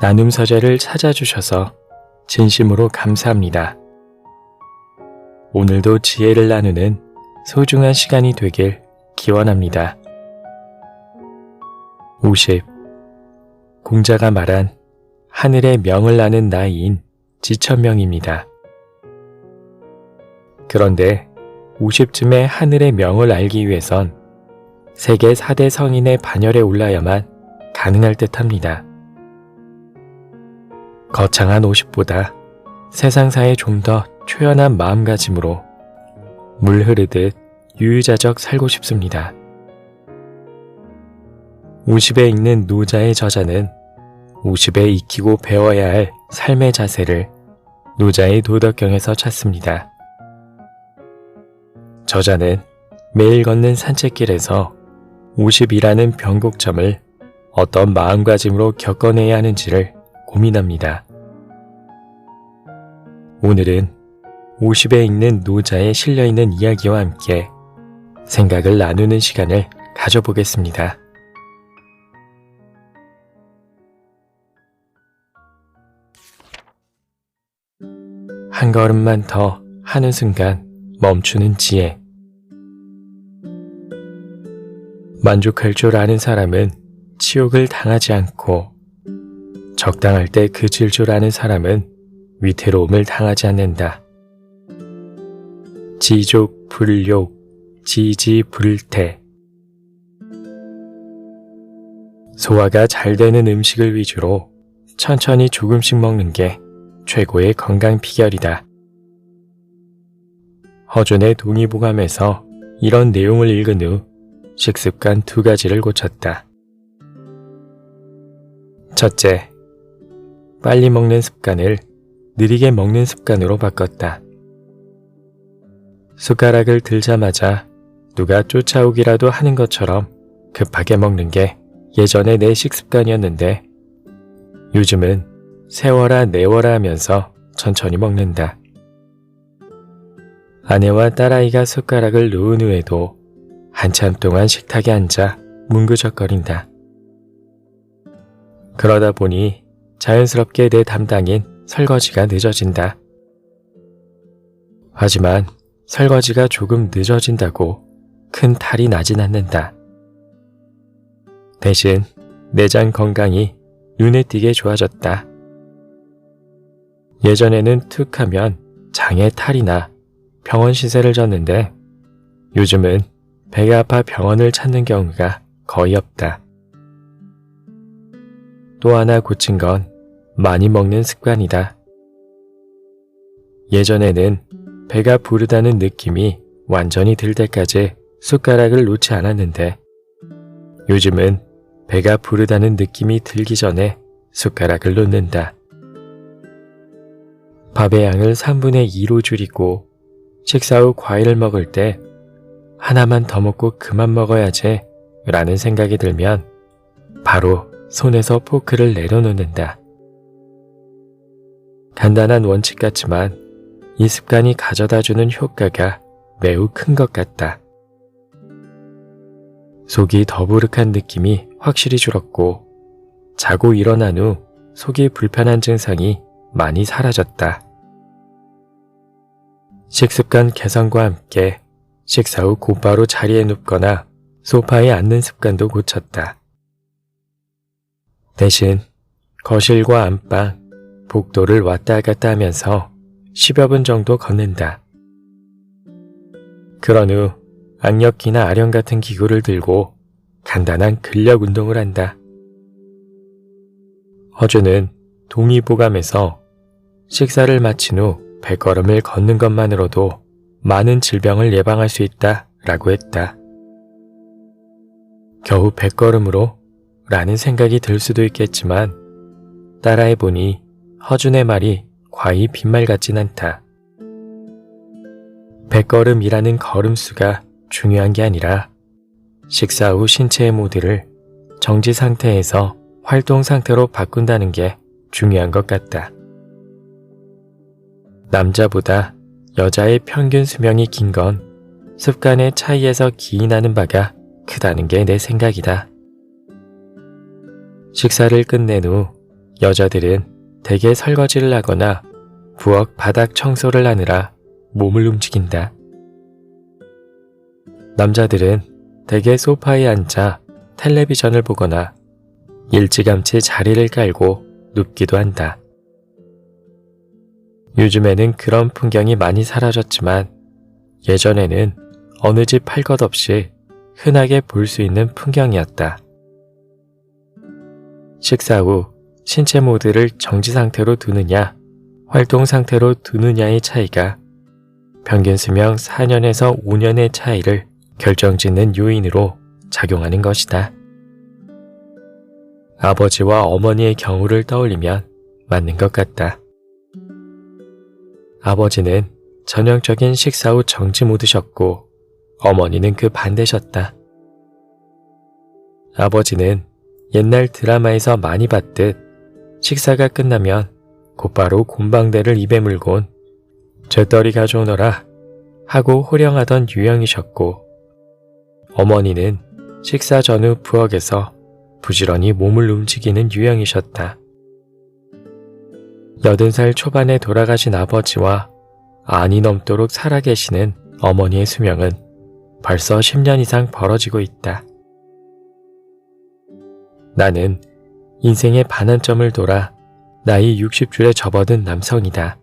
나눔 서재를 찾아주셔서 진심으로 감사합니다. 오늘도 지혜를 나누는 소중한 시간이 되길 기원합니다. 50. 공자가 말한 하늘의 명을 나는 나이인 지천명입니다. 그런데 50쯤에 하늘의 명을 알기 위해선 세계 4대 성인의 반열에 올라야만 가능할 듯 합니다. 거창한 50보다 세상사에 좀 더 초연한 마음가짐으로 물 흐르듯 유유자적 살고 싶습니다. 50에 읽는 노자의 저자는 50에 익히고 배워야 할 삶의 자세를 노자의 도덕경에서 찾습니다. 저자는 매일 걷는 산책길에서 50이라는 변곡점을 어떤 마음가짐으로 겪어내야 하는지를 고민합니다. 오늘은 50에 읽는 노자에 실려있는 이야기와 함께 생각을 나누는 시간을 가져보겠습니다. 한 걸음만 더 하는 순간 멈추는 지혜. 만족할 줄 아는 사람은 치욕을 당하지 않고 적당할 때 그칠 줄 아는 사람은 위태로움을 당하지 않는다. 지족 불욕, 지지 불태. 소화가 잘 되는 음식을 위주로 천천히 조금씩 먹는 게 최고의 건강 비결이다. 허준의 동의보감에서 이런 내용을 읽은 후 식습관 두 가지를 고쳤다. 첫째, 빨리 먹는 습관을 느리게 먹는 습관으로 바꿨다. 숟가락을 들자마자 누가 쫓아오기라도 하는 것처럼 급하게 먹는 게 예전의 내 식습관이었는데 요즘은 세워라 내워라 하면서 천천히 먹는다. 아내와 딸아이가 숟가락을 놓은 후에도 한참 동안 식탁에 앉아 뭉그적거린다. 그러다 보니 자연스럽게 내 담당인 설거지가 늦어진다. 하지만 설거지가 조금 늦어진다고 큰 탈이 나진 않는다. 대신 내장 건강이 눈에 띄게 좋아졌다. 예전에는 툭 하면 장에 탈이 나 병원 신세를 졌는데 요즘은 배가 아파 병원을 찾는 경우가 거의 없다. 또 하나 고친 건 많이 먹는 습관이다. 예전에는 배가 부르다는 느낌이 완전히 들 때까지 숟가락을 놓지 않았는데 요즘은 배가 부르다는 느낌이 들기 전에 숟가락을 놓는다. 밥의 양을 3분의 2로 줄이고 식사 후 과일을 먹을 때 하나만 더 먹고 그만 먹어야지 라는 생각이 들면 바로 손에서 포크를 내려놓는다. 간단한 원칙 같지만 이 습관이 가져다 주는 효과가 매우 큰 것 같다. 속이 더부룩한 느낌이 확실히 줄었고 자고 일어난 후 속이 불편한 증상이 많이 사라졌다. 식습관 개선과 함께 식사 후 곧바로 자리에 눕거나 소파에 앉는 습관도 고쳤다. 대신 거실과 안방, 복도를 왔다 갔다 하면서 10여 분 정도 걷는다. 그런 후 악력기나 아령 같은 기구를 들고 간단한 근력 운동을 한다. 허주는 동의보감에서 식사를 마친 후 발걸음을 걷는 것만으로도 많은 질병을 예방할 수 있다 라고 했다. 겨우 백걸음으로 라는 생각이 들 수도 있겠지만 따라해보니 허준의 말이 과히 빈말 같진 않다. 백걸음이라는 걸음수가 중요한 게 아니라 식사 후 신체의 모드를 정지 상태에서 활동 상태로 바꾼다는 게 중요한 것 같다. 남자보다 여자의 평균 수명이 긴 건 습관의 차이에서 기인하는 바가 크다는 게 내 생각이다. 식사를 끝낸 후 여자들은 대개 설거지를 하거나 부엌 바닥 청소를 하느라 몸을 움직인다. 남자들은 대개 소파에 앉아 텔레비전을 보거나 일찌감치 자리를 깔고 눕기도 한다. 요즘에는 그런 풍경이 많이 사라졌지만 예전에는 어느 집 할 것 없이 흔하게 볼 수 있는 풍경이었다. 식사 후 신체 모드를 정지 상태로 두느냐, 활동 상태로 두느냐의 차이가 평균 수명 4년에서 5년의 차이를 결정짓는 요인으로 작용하는 것이다. 아버지와 어머니의 경우를 떠올리면 맞는 것 같다. 아버지는 전형적인 식사 후 정지 모드셨고 어머니는 그 반대셨다. 아버지는 옛날 드라마에서 많이 봤듯 식사가 끝나면 곧바로 곰방대를 입에 물곤 쇳더리 가져오너라 하고 호령하던 유형이셨고 어머니는 식사 전후 부엌에서 부지런히 몸을 움직이는 유형이셨다. 여든 살 초반에 돌아가신 아버지와 안이 넘도록 살아계시는 어머니의 수명은 벌써 10년 이상 벌어지고 있다. 나는 인생의 반환점을 돌아 나이 60줄에 접어든 남성이다.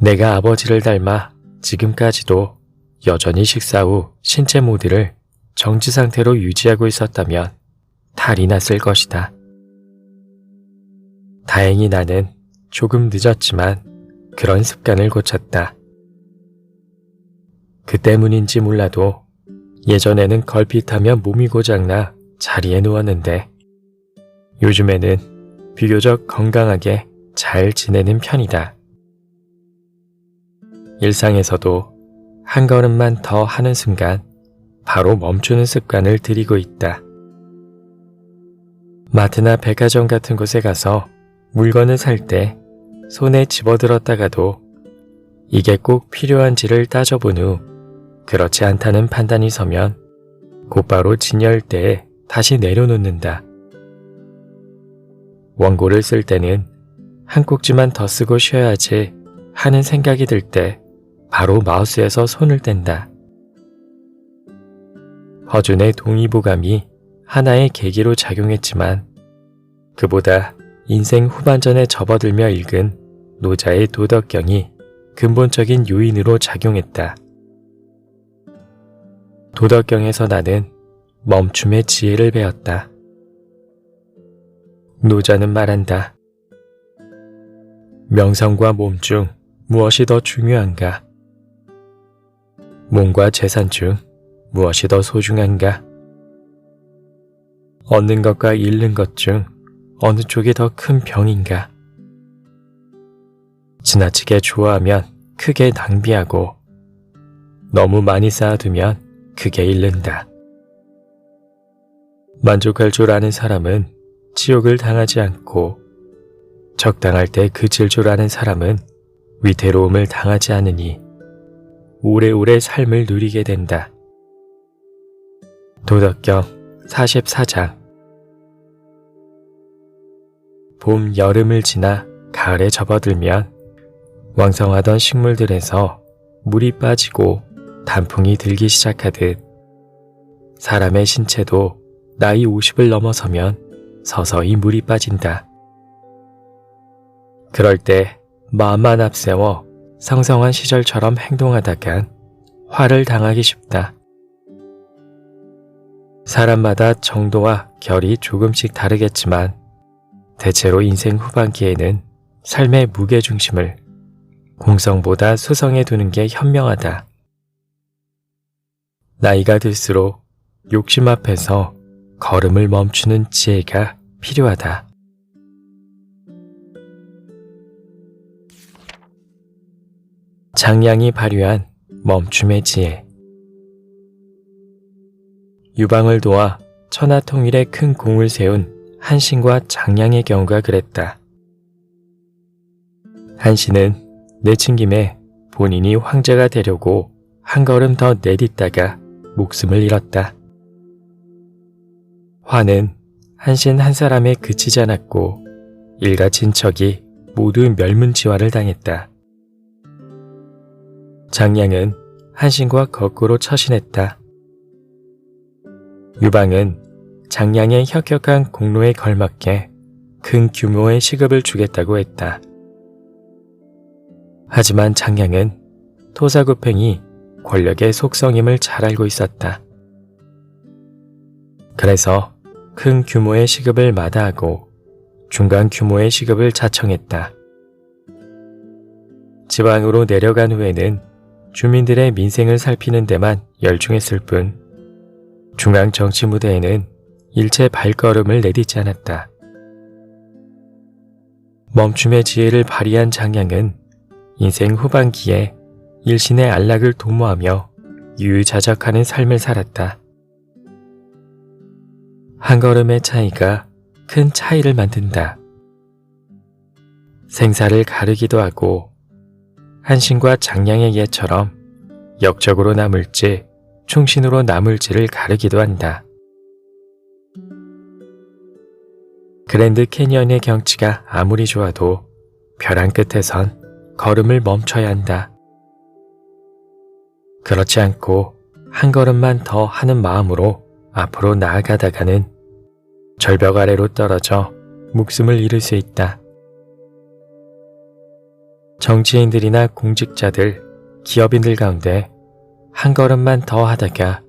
내가 아버지를 닮아 지금까지도 여전히 식사 후 신체 모드를 정지 상태로 유지하고 있었다면 탈이 났을 것이다. 다행히 나는 조금 늦었지만 그런 습관을 고쳤다. 그 때문인지 몰라도 예전에는 걸핏하면 몸이 고장나 자리에 누웠는데 요즘에는 비교적 건강하게 잘 지내는 편이다. 일상에서도 한 걸음만 더 하는 순간 바로 멈추는 습관을 들이고 있다. 마트나 백화점 같은 곳에 가서 물건을 살 때 손에 집어들었다가도 이게 꼭 필요한지를 따져본 후 그렇지 않다는 판단이 서면 곧바로 진열대에 다시 내려놓는다. 원고를 쓸 때는 한 꼭지만 더 쓰고 쉬어야지 하는 생각이 들 때 바로 마우스에서 손을 뗀다. 허준의 동의보감이 하나의 계기로 작용했지만 그보다 인생 후반전에 접어들며 읽은 노자의 도덕경이 근본적인 요인으로 작용했다. 도덕경에서 나는 멈춤의 지혜를 배웠다. 노자는 말한다. 명성과 몸 중 무엇이 더 중요한가? 몸과 재산 중 무엇이 더 소중한가? 얻는 것과 잃는 것 중 어느 쪽이 더 큰 병인가? 지나치게 좋아하면 크게 낭비하고 너무 많이 쌓아두면 크게 잃는다. 만족할 줄 아는 사람은 지옥을 당하지 않고 적당할 때 그칠 줄 아는 사람은 위태로움을 당하지 않으니 오래오래 삶을 누리게 된다. 도덕경 44장 봄, 여름을 지나 가을에 접어들면 왕성하던 식물들에서 물이 빠지고 단풍이 들기 시작하듯 사람의 신체도 나이 50을 넘어서면 서서히 물이 빠진다. 그럴 때 마음만 앞세워 성성한 시절처럼 행동하다간 화를 당하기 쉽다. 사람마다 정도와 결이 조금씩 다르겠지만 대체로 인생 후반기에는 삶의 무게중심을 공성보다 수성에 두는 게 현명하다. 나이가 들수록 욕심 앞에서 걸음을 멈추는 지혜가 필요하다. 장량이 발휘한 멈춤의 지혜. 유방을 도와 천하통일에 큰 공을 세운 한신과 장량의 경우가 그랬다. 한신은 내친 김에 본인이 황제가 되려고 한 걸음 더 내딛다가 목숨을 잃었다. 화는 한신 한 사람에 그치지 않았고 일가 친척이 모두 멸문지화를 당했다. 장량은 한신과 거꾸로 처신했다. 유방은 장량의 혁혁한 공로에 걸맞게 큰 규모의 시급을 주겠다고 했다. 하지만 장량은 토사구팽이 권력의 속성임을 잘 알고 있었다. 그래서 큰 규모의 시급을 마다하고 중간 규모의 시급을 자청했다. 지방으로 내려간 후에는 주민들의 민생을 살피는 데만 열중했을 뿐 중앙 정치 무대에는 일체 발걸음을 내딛지 않았다. 멈춤의 지혜를 발휘한 장량은 인생 후반기에 일신의 안락을 도모하며 유유자적하는 삶을 살았다. 한 걸음의 차이가 큰 차이를 만든다. 생사를 가르기도 하고 한신과 장량의 예처럼 역적으로 남을지 충신으로 남을지를 가르기도 한다. 그랜드 캐니언의 경치가 아무리 좋아도 벼랑 끝에선 걸음을 멈춰야 한다. 그렇지 않고 한 걸음만 더 하는 마음으로 앞으로 나아가다가는 절벽 아래로 떨어져 목숨을 잃을 수 있다. 정치인들이나 공직자들, 기업인들 가운데 한 걸음만 더 하다가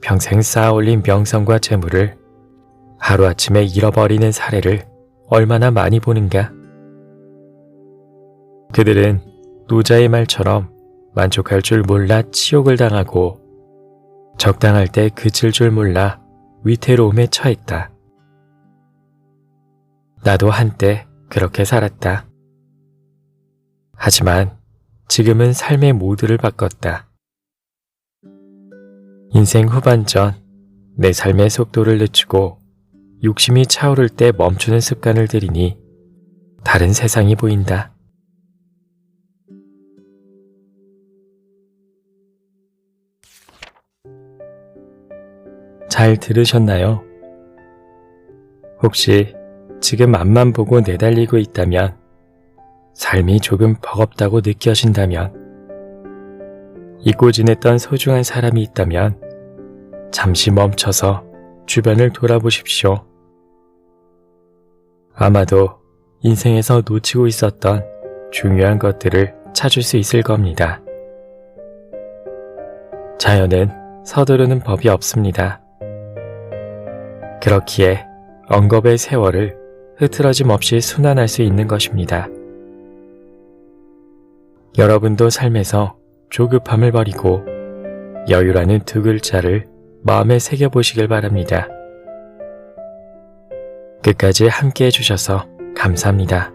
평생 쌓아 올린 명성과 재물을 하루아침에 잃어버리는 사례를 얼마나 많이 보는가? 그들은 노자의 말처럼 만족할 줄 몰라 치욕을 당하고 적당할 때 그칠 줄 몰라 위태로움에 처했다. 나도 한때 그렇게 살았다. 하지만 지금은 삶의 모드를 바꿨다. 인생 후반전 내 삶의 속도를 늦추고 욕심이 차오를 때 멈추는 습관을 들이니 다른 세상이 보인다. 잘 들으셨나요? 혹시 지금 앞만 보고 내달리고 있다면 삶이 조금 버겁다고 느껴진다면 잊고 지냈던 소중한 사람이 있다면 잠시 멈춰서 주변을 돌아보십시오. 아마도 인생에서 놓치고 있었던 중요한 것들을 찾을 수 있을 겁니다. 자연은 서두르는 법이 없습니다. 그렇기에 언겁의 세월을 흐트러짐 없이 순환할 수 있는 것입니다. 여러분도 삶에서 조급함을 버리고 여유라는 두 글자를 마음에 새겨보시길 바랍니다. 끝까지 함께 해주셔서 감사합니다.